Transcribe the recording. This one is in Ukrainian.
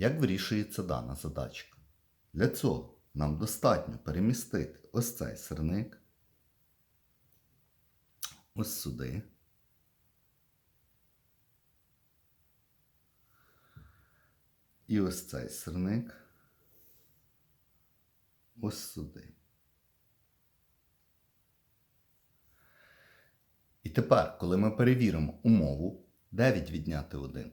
Як вирішується дана задачка? Для цього нам достатньо перемістити ось цей сирник ось сюди. І ось цей сирник ось сюди. І тепер, коли ми перевіримо умову, 9 відняти 1